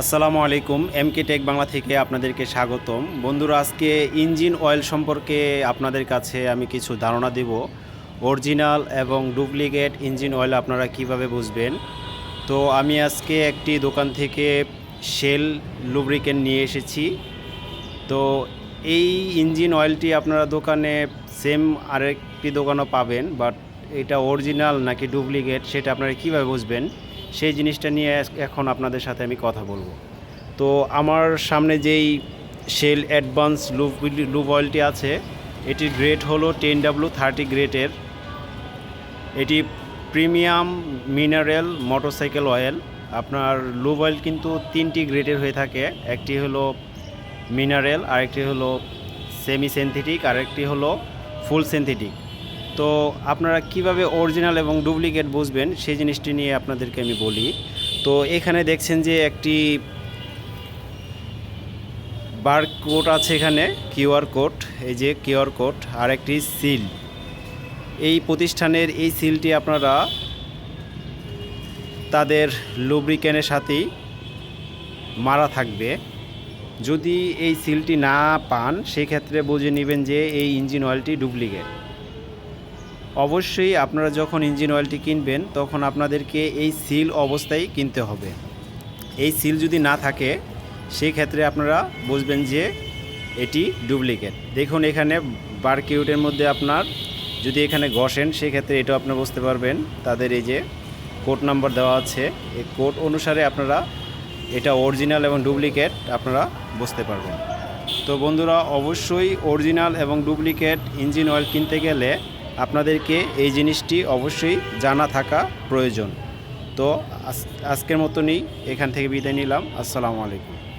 আসসালামু আলাইকুম M K take Bangla থেকে আপনাদেরকে স্বাগতম। বন্ধুরা, আজকে ইঞ্জিন অয়েল সম্পর্কে আপনাদের কাছে আমি কিছু ধারণা দেব। অরিজিনাল এবং ডুপ্লিকেট ইঞ্জিন অয়েল আপনারা কীভাবে বুঝবেন? তো আমি আজকে একটি দোকান থেকে শেল লুব্রিকেন্ট নিয়ে এসেছি। তো এই ইঞ্জিন অয়েলটি আপনারা দোকানে সেম আরেকটি দোকানও পাবেন, বাট এটা অরিজিনাল নাকি ডুপ্লিকেট, সেটা আপনারা কীভাবে বুঝবেন? সেই জিনিসটা নিয়ে এখন আপনাদের সাথে আমি কথা বলব। তো আমার সামনে যেই শেল অ্যাডভান্স লুব লুব অয়েলটি আছে, এটির গ্রেড হলো টেন ডাব্লু থার্টি গ্রেডের এটি প্রিমিয়াম মিনারেল মোটরসাইকেল অয়েল আপনার লুব অয়েল কিন্তু তিনটি গ্রেডের হয়ে থাকে। একটি হলো মিনারেল আরেকটি হলো সেমি সিনথেটিক আরেকটি হলো ফুল সিনথেটিক তো আপনারা কীভাবে অরিজিনাল এবং ডুপ্লিকেট বুঝবেন, সেই জিনিসটি নিয়ে আপনাদেরকে আমি বলি। তো এখানে দেখছেন যে একটি বার কোড আছে এখানে কিউআর কোড এই যে কিউআর কোড আর একটি সিল এই প্রতিষ্ঠানের এই সিলটি আপনারা তাদের লুব্রিকেনের সাথেই মারা থাকবে। যদি এই সিলটি না পান, সেক্ষেত্রে বুঝে নেবেন যে এই ইঞ্জিন অয়েলটি ডুপ্লিকেট অবশ্যই আপনারা যখন ইঞ্জিন অয়েলটি কিনবেন, তখন আপনাদেরকে এই সিল অবস্থায় কিনতে হবে। এই সিল যদি না থাকে সেই ক্ষেত্রে আপনারা বুঝবেন যে এটি ডুপ্লিকেট। দেখুন এখানে বারকিউটের মধ্যে আপনার যদি এখানে ঘষেন, সেক্ষেত্রে এটাও আপনি বুঝতে পারবেন। তাদের এই যে কোড নাম্বার দেওয়া আছে, এই কোড অনুসারে আপনারা এটা অরিজিনাল এবং ডুপ্লিকেট আপনারা বুঝতে পারবেন। তো বন্ধুরা, অবশ্যই অরিজিনাল এবং ডুপ্লিকেট ইঞ্জিন অয়েল কিনতে গেলে আপনাদেরকে এই জিনিসটি অবশ্যই জানা থাকা প্রয়োজন। তো আজ- আজকের মতনই এখান থেকে বিদায় নিলাম। আসসালামু আলাইকুম।